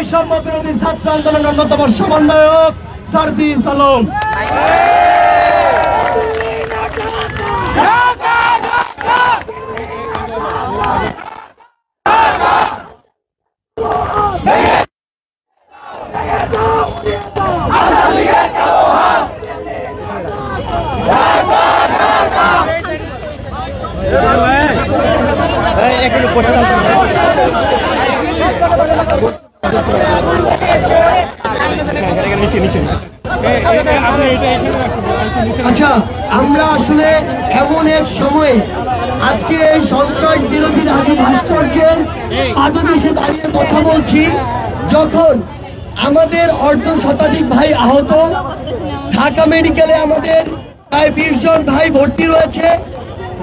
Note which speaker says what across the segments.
Speaker 1: বৈষম্য বিরোধী ছাত্র আন্দোলনের অন্যতম সমন্বয়ক সারজি সালম
Speaker 2: আচ্ছা আমরা আসলে এমন এক সময়ে আজকে এই সন্ত্রাস বিরোধী রাজু ভাস্কর্যের পাদদেশে দাঁড়িয়ে কথা বলছি, যখন আমাদের অর্ধ শতাধিক ভাই আহত, ঢাকা মেডিকেলে আমাদের প্রায় বিশ জন ভাই ভর্তি রয়েছে,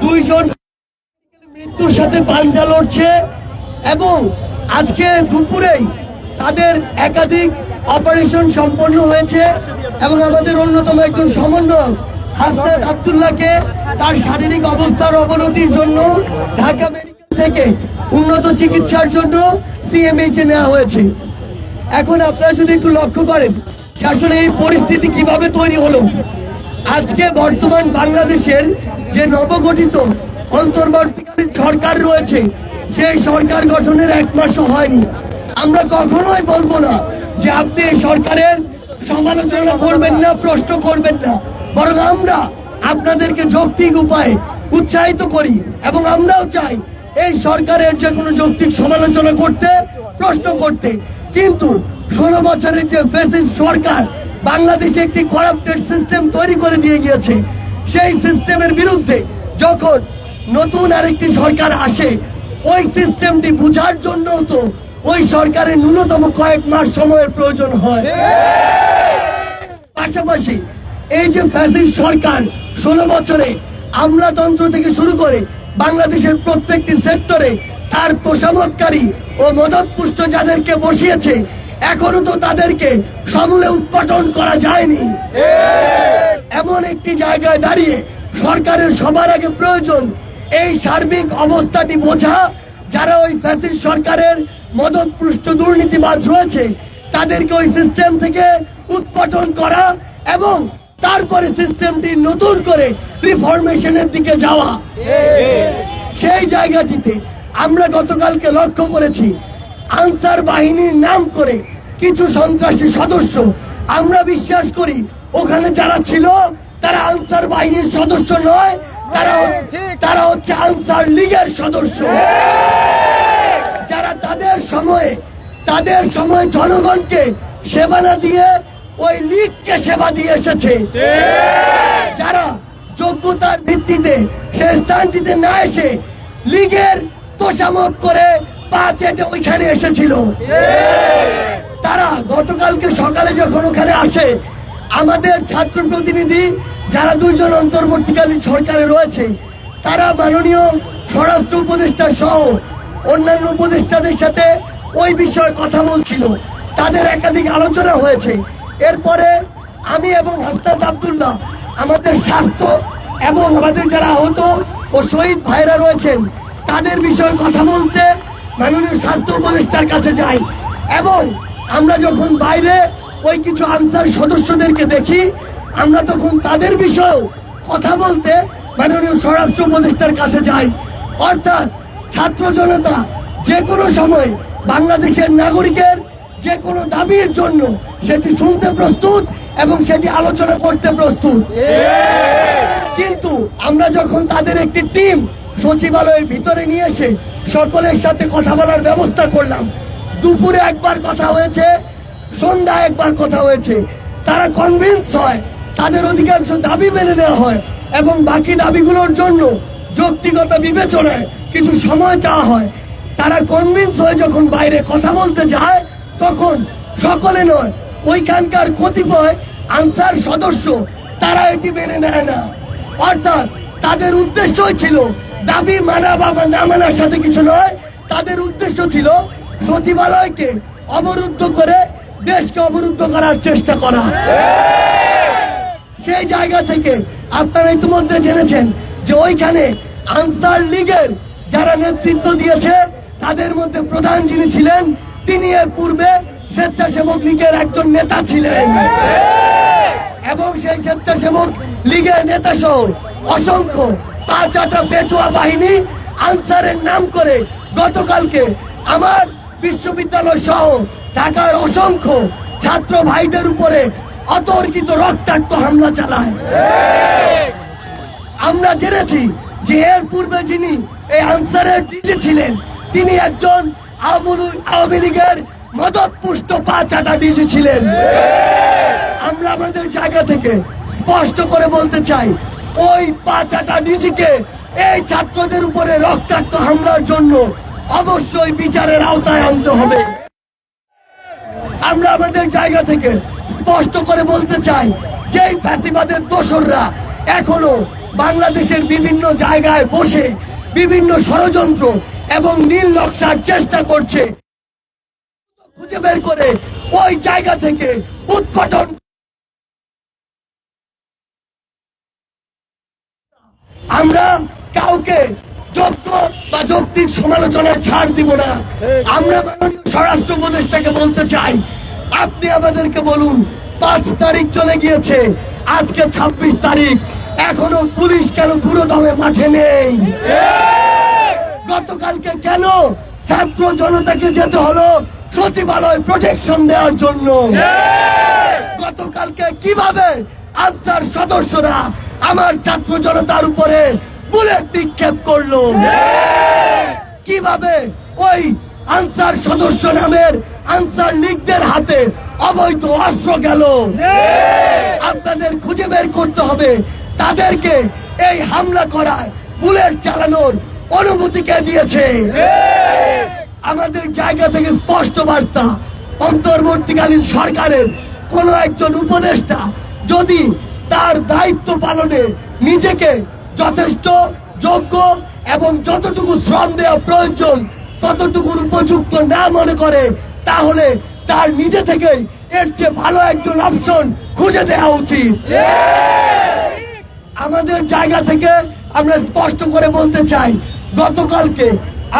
Speaker 2: দুইজন মৃত্যুর সাথে পাঞ্জা লড়ছে, এবং আজকে দুপুরেই তাদের একাধিক অপারেশন সম্পন্ন হয়েছে এবং আমাদের অন্যতম একজন সমন্বয়ক হাসনাত আবদুল্লাহকে তার শারীরিক অবস্থার অবনতির জন্য ঢাকা মেডিকেল থেকে উন্নত চিকিৎসার জন্য সিএমএইচে নেওয়া হয়েছে। এখন আপনারা যদি একটু লক্ষ্য করেন আসলে এই পরিস্থিতি কীভাবে তৈরি হলো। আজকে বর্তমান বাংলাদেশের যে নবগঠিত অন্তর্বর্তীকালীন সরকার রয়েছে, সেই সরকার গঠনের এক মাসও হয়নি। আমরা কখনোই বলব না যে আপনি সরকারের সমালোচনা করবেন না, প্রশ্ন করবেন না। বরং আমরা আপনাদেরকে যৌক্তিক উপায়ে উৎসাহিত করি এবং আমরাও চাই এই সরকারের যে কোনো যৌক্তিক সমালোচনা করতে, প্রশ্ন করতে। কিন্তু ষোলো বছরের যে ফেসিস সরকার বাংলাদেশে একটি করাপ্টেড সিস্টেম তৈরি করে দিয়ে গিয়েছে, সেই সিস্টেমের বিরুদ্ধে যখন নতুন আরেকটি সরকার আসে, ওই সিস্টেমটি বুঝার জন্য তো ওই সরকারের ন্যূনতম কয়েক মাস সময়ের প্রয়োজন হয়। পাশাপাশি এই যে ফ্যাসিস্ট সরকার ষোলো বছরে আমলাতন্ত্র থেকে শুরু করে বাংলাদেশের প্রত্যেকটি সেক্টরে তার তোষামতকারী ও মদতপুষ্ট যাদেরকে বসিয়েছে, এখনও তো তাদেরকে সমূলে উৎপাটন করা যায়নি। এমন একটি জায়গায় দাঁড়িয়ে সরকারের সবার আগে প্রয়োজন এই সার্বিক অবস্থাটি বোঝা, যারা ওই ফ্যাসিস্ট সরকারের মদতপুষ্ট দুর্নীতিবাজ রয়েছে। তাদেরকে ওই সিস্টেম থেকে উৎপাটন করা এবং তারপরে সিস্টেমটি নতুন করে রিফরমেশনের দিকে যাওয়া। সেই জায়গাটিতে আমরা গতকালকে লক্ষ্য করেছি, আনসার বাহিনীর নাম করে কিছু সন্ত্রাসী সদস্য। আমরা বিশ্বাস করি, ওখানে যারা ছিল, তারা আনসার বাহিনীর সদস্য নয় তারা তারা হচ্ছে আনসার লীগের সদস্য। যারা তাদের সময়ে, তাদের সময় জনগণকে সেবা না দিয়ে ওই লীগকে সেবা দিয়ে এসেছে। যারা যোগ্যতার ভিত্তিতে সে স্থানটিতে না এসে লীগের তোষামত করে পা চেটে ওইখানে এসেছিল। তারা গতকালকে সকালে যখন ওখানে আসে, আমাদের ছাত্র প্রতিনিধি যারা দুইজন অন্তর্বর্তীকালীন সরকারে রয়েছে, তারা মাননীয় স্বরাষ্ট্র উপদেষ্টা সহ অন্যান্য উপদেষ্টাদের সাথে ওই বিষয়ে কথা বলছিল। তাদের একাধিক আলোচনা হয়েছে। এরপরে আমি এবং হাসনাত আবদুল্লাহ আমাদের স্বাস্থ্য এবং আমাদের যারা আহত ও শহীদ ভাইরা রয়েছেন, তাদের বিষয়ে কথা বলতে মাননীয় স্বাস্থ্য উপদেষ্টার কাছে যাই এবং আমরা যখন বাইরে ওই কিছু আনসার সদস্যদেরকে দেখি, আমরা তখন তাদের বিষয়েও কথা বলতে মাননীয় স্বরাষ্ট্র উপদেষ্টার কাছে যাই। অর্থাৎ ছাত্র জনতা যে কোনো সময় বাংলাদেশের নাগরিকের যে কোনো দাবির জন্য সেটি শুনতে প্রস্তুত এবং সেটি আলোচনা করতে প্রস্তুত। কিন্তু আমরা যখন তাদের একটি টিম সচিবালয়ের ভিতরে নিয়ে এসে সকলের সাথে কথা বলার ব্যবস্থা করলাম, দুপুরে একবার কথা হয়েছে সন্ধ্যা একবার কথা হয়েছে। তারা কনভিন্স হয়, তাদের অধিকাংশ দাবি মেনে নেওয়া হয় এবং বাকি দাবিগুলোর জন্য যৌক্তিগত বিবেচনায় কিছু সময় চাওয়া হয়। তারা কনভিন্স হয়ে যখন বাইরে কথা বলতে যায়, তখন সকলে নয়, ওইখানকার কতিপয় আনসার সদস্য তারা এটি মেনে নেয় না। অর্থাৎ তাদের উদ্দেশ্যই ছিল দাবি মানা বা না মানার সাথে কিছু নয়, তাদের উদ্দেশ্য ছিল সচিবালয়কে অবরুদ্ধ করে দেশকে অবরুদ্ধ করার চেষ্টা করা। সেই জায়গা থেকে আপনারা ইতিমধ্যে জেনেছেন যে ওইখানে আনসার লীগের যারা নেতৃত্ব দিয়েছে, তাদের মধ্যে প্রধান যিনি ছিলেন, তিনি এর পূর্বে স্বেচ্ছাসেবক লীগের একজন নেতা ছিলেন। এবং সেই স্বেচ্ছাসেবক লীগের নেতা সহ অসংখ্য পাঁচ আটা পেটুয়া বাহিনী আনসারের নাম করে গতকালকে আমার বিশ্ববিদ্যালয় সহ ঢাকার অসংখ্য ছাত্র ভাইদের উপরে অতর্কিত রক্তাক্ত হামলা চালায়। আমরা জেনেছি যে এর পূর্বে যিনি এই আনসারের ডিজি ছিলেন, তিনি একজন আওয়ামী- লীগের মদত পুষ্ট পা চাটা ডিজি ছিলেন। আমরা আমাদের জায়গা থেকে স্পষ্ট করে বলতে চাই, ওই পা চাটা ডিজিকে এই ছাত্রদের উপরে রক্তাক্ত হামলার জন্য অবশ্যই বিচারের আওতায় আনতে হবে। আমরা আমাদের জায়গা থেকে স্পষ্ট করে বলতে চাই যে এই ফ্যাসিবাদের দোসররা এখনও বাংলাদেশের বিভিন্ন জায়গায় বসে বিভিন্ন ষড়যন্ত্র এবং নীল নকশার চেষ্টা করছে। খুঁজে বের করে ওই জায়গা থেকে উৎপাটন আমরা কাউকে যোগ্য বা যৌক্তিক সমালোচনার ছাড় দিব না। আমরা স্বরাষ্ট্র উপদেষ্টাকে বলতে চাই, আপনি আমাদেরকে বলুন, পাঁচ তারিখ চলে গিয়েছে, আজকে ছাব্বিশ তারিখ। এখনও পুলিশ কেন পুরো দমে মাঠে নেই? গতকালকে কেন ছাত্র জনতাকে যেতে হলো সচিবালয় প্রোটেকশন দেওয়ার জন্য? গতকালকে কীভাবে আনসার সদস্যরা আমার ছাত্র জনতার উপরে বুলেট নিক্ষেপ করল? কীভাবে ওই আনসার সদস্য নামের আনসার লীগদের হাতে অবৈধ অস্ত্র গেল? আপনাদের খুঁজে বের করতে হবে। তাদেরকে এই হামলা করার বুলেট চালানোর অনুমতিকে দিয়েছে? আমাদের জায়গা থেকে স্পষ্ট বার্তা, অন্তর্বর্তীকালীন সরকারের কোন একজন উপদেষ্টা যদি তার দায়িত্ব পালনে নিজেকে যথেষ্ট, যোগ্য এবং যতটুকু শ্রম দেওয়া প্রয়োজন, ততটুকুর উপযুক্ত না মনে করে, তাহলে তার নিজে থেকেই এর চেয়ে ভালো একজন অপশন খুঁজে দেওয়া উচিত। আমাদের জায়গা থেকে আমরা স্পষ্ট করে বলতে চাই, গতকালকে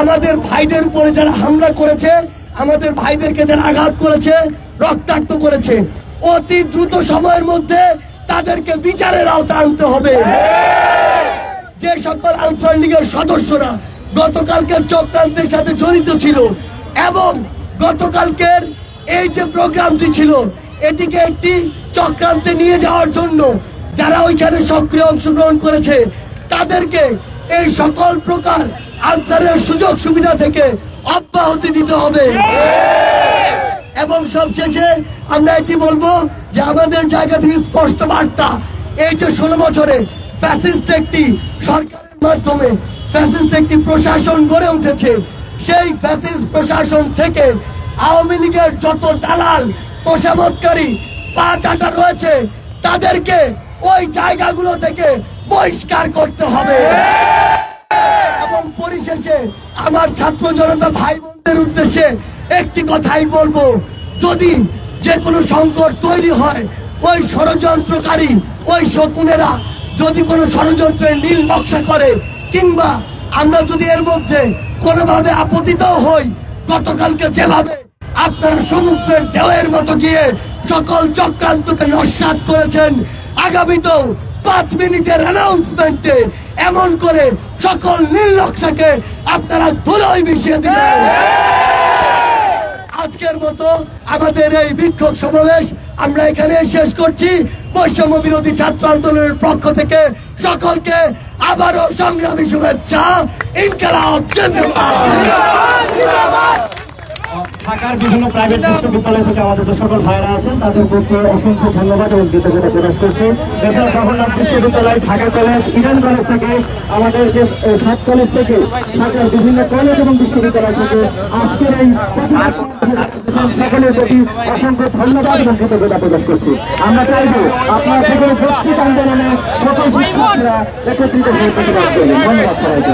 Speaker 2: আমাদের ভাইদের উপরে যারা হামলা করেছে, আমাদের ভাইদেরকে যারা আঘাত করেছে, রক্তাক্ত করেছে, অতি দ্রুত সময়ের মধ্যে তাদেরকে বিচারের আওতা আনতে হবে। যে সকল আনসার লীগের সদস্যরা গতকালকে চক্রান্তের সাথে জড়িত ছিল এবং গতকালকের এই যে প্রোগ্রামটি ছিল, এটিকে একটি চক্রান্তে নিয়ে যাওয়ার জন্য যারা ওইখানে সক্রিয় অংশগ্রহণ করেছে, তাদেরকে এই সকল প্রকার আনসারের সুযোগ সুবিধা থেকে অব্যাহতি দিতে হবে। এবং সবশেষে আমরা এটি বলব যে আমাদের জায়গা থেকে স্পষ্ট বার্তা, এই যে ষোলো বছরে ফ্যাসিস্ট একটি সরকারের মাধ্যমে ফ্যাসিস্ট একটি প্রশাসন গড়ে উঠেছে, সেই ফ্যাসিস্ট প্রশাসন থেকে আওয়ামী লীগের যত দালাল, তোষামতকারী পা চাটা রয়েছে, তাদেরকে ওই জায়গাগুলো থেকে বহিষ্কার করতে হবে। এবং পরিশেষে আমার ছাত্র জনতা ভাই বোনদের উদ্দেশ্যে একটি কথাই বলব। যদি যে কোনো সংকট তৈরি হয়, ওই ষড়যন্ত্রকারী, ওই শকুনেরা যদি কোনো ষড়যন্ত্রের নীল নকশা করে, কিংবা আমরা যদি এর মধ্যে কোনোভাবে আপতিত হই, গতকালকে যেভাবে আপনারা সমুদ্রের ঢেউয়ের মতো গিয়ে সকল চক্রান্তকে নস্বাত করেছেন। আগামীতেও পাঁচ মিনিটের অ্যানাউন্সমেন্টে এমন করে সকল নকশাকে আপনারা ধুলোয় মিশিয়ে দিবেন। আজকের মতো আমাদের এই বিক্ষোভ সমাবেশ আমরা এখানে শেষ করছি। বৈষম্য বিরোধী ছাত্র আন্দোলনের পক্ষ থেকে সকলকে আবারও সংগ্রামী শুভেচ্ছা। ইনকালাব, জিন্দাবাদ।
Speaker 3: ঢাকার বিভিন্ন প্রাইভেট বিশ্ববিদ্যালয় থেকে আমাদের যে সকল ভাইরা আছেন, তাদের পক্ষে অসংখ্য ধন্যবাদ এবং কৃতজ্ঞতা প্রকাশ করছি। দেশের জগন্নাথ বিশ্ববিদ্যালয়, ঢাকা কলেজ ইডেন কলেজ থেকে আমাদের যে সাত কলেজ থেকে ঢাকার বিভিন্ন কলেজ এবং বিশ্ববিদ্যালয় থেকে আজকের এই সকলের প্রতি অসংখ্য ধন্যবাদ এবং কৃতজ্ঞতা প্রকাশ করছি। আমরা চাইব আপনার সকল যৌক্তিক আন্দোলনে সকল শিক্ষার্থীরা একত্রিত হয়ে প্রতিবাদ করবেন ধন্যবাদ সবাইকে।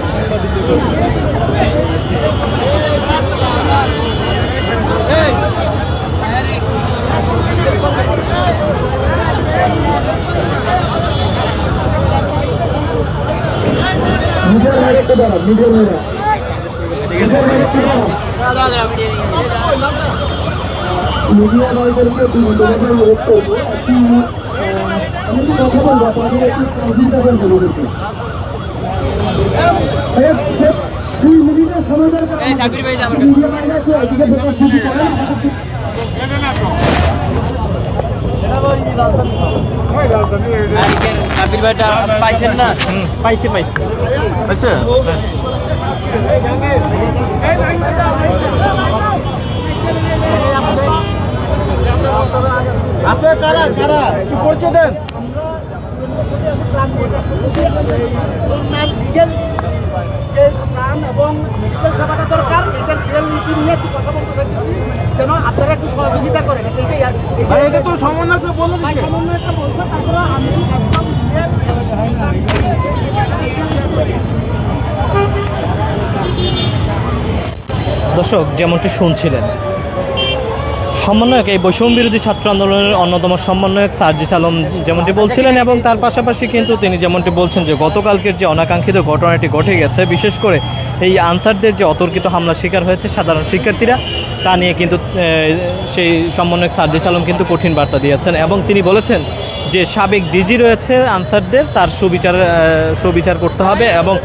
Speaker 3: নিজের ভাই একটু দাঁড়ান নিজের ভাইরা মিডিয়া ভাইদেরকে তোমাদের অনুরোধ করব আমি কথা বলব আপনাদের একটু সহযোগিতা করব। দুই মিনিটের সময় দরকার মিডিয়া ভাইরা একটু এদিকে ঢোকার সুযোগ করেন।
Speaker 4: সাবির ভাইটা পাইছেন। না
Speaker 3: পাইছে? পাইছে
Speaker 1: আপনার কারা? কারা? একটু পরিচয় দেন।
Speaker 2: এবং মেডিকেল সেবাটা দরকার এটা রিয়েল নীতি নিয়ে একটু কথা বলতে চাইছি যেন আপনারা একটু সহযোগিতা করেন। এটাই আর কি।
Speaker 1: ভাই এটা তো সমন্বয় বলে দিচ্ছে।
Speaker 2: সামান্য বলছে তারপরে আমি একদম
Speaker 5: দর্শক যেমনটি শুনছিলেন সমন্বয়ক, এই বৈষম্য বিরোধী ছাত্র আন্দোলনের অন্যতম সমন্বয়ক সার্জিস আলম যেমনটি বলছিলেন এবং তার পাশাপাশি কিন্তু তিনি যেমনটি বলছেন যে, গতকালকের যে অনাকাঙ্ক্ষিত ঘটনাটি ঘটে গেছে, বিশেষ করে এই আনসারদের যে অতর্কিত হামলা শিকার হয়েছে সাধারণ শিক্ষার্থীরা তা নিয়ে কিন্তু সেই সমন্বয়ক সার্জিস আলম কিন্তু কঠিন বার্তা দিয়েছেন এবং তিনি বলেছেন যে সাবেক ডিজি রয়েছে আনসারদের, তার সুবিচার সুবিচার করতে হবে এবং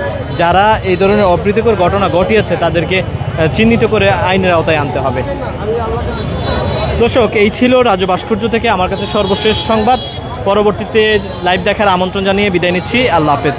Speaker 5: যারা এই ধরনের অপ্রীতিকর ঘটনা ঘটিয়েছে তাদেরকে চিহ্নিত করে আইনের আওতায় আনতে হবে। দর্শক, এই ছিল রাজু ভাস্কর্য থেকে আমার কাছে সর্বশেষ সংবাদ। পরবর্তীতে লাইভ দেখার আমন্ত্রণ জানিয়ে বিদায় নিচ্ছি। আল্লাহ হাফেজ।